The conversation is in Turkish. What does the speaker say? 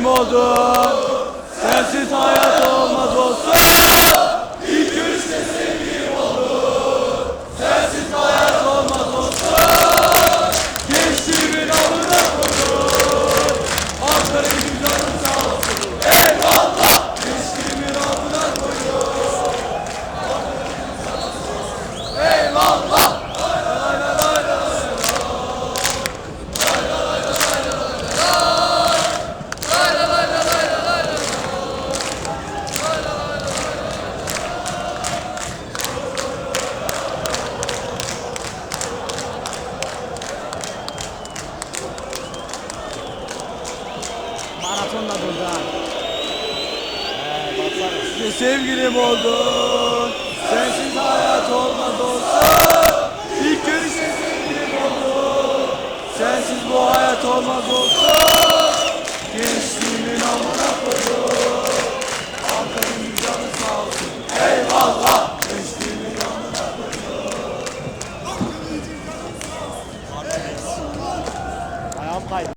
teslim oldum Sensiz hayat olmaz olsun. sonra burada. Ee, sevgilim oldun. Sensiz hayat olmaz olsun. İlk görüşte sevgilim oldun. Sensiz bu hayat olmaz olsun. Gençliğimin amına koydun. Ankara'nın canı sağ olsun. Eyvallah. Gençliğimin amına koydun. Ayağım kaydı.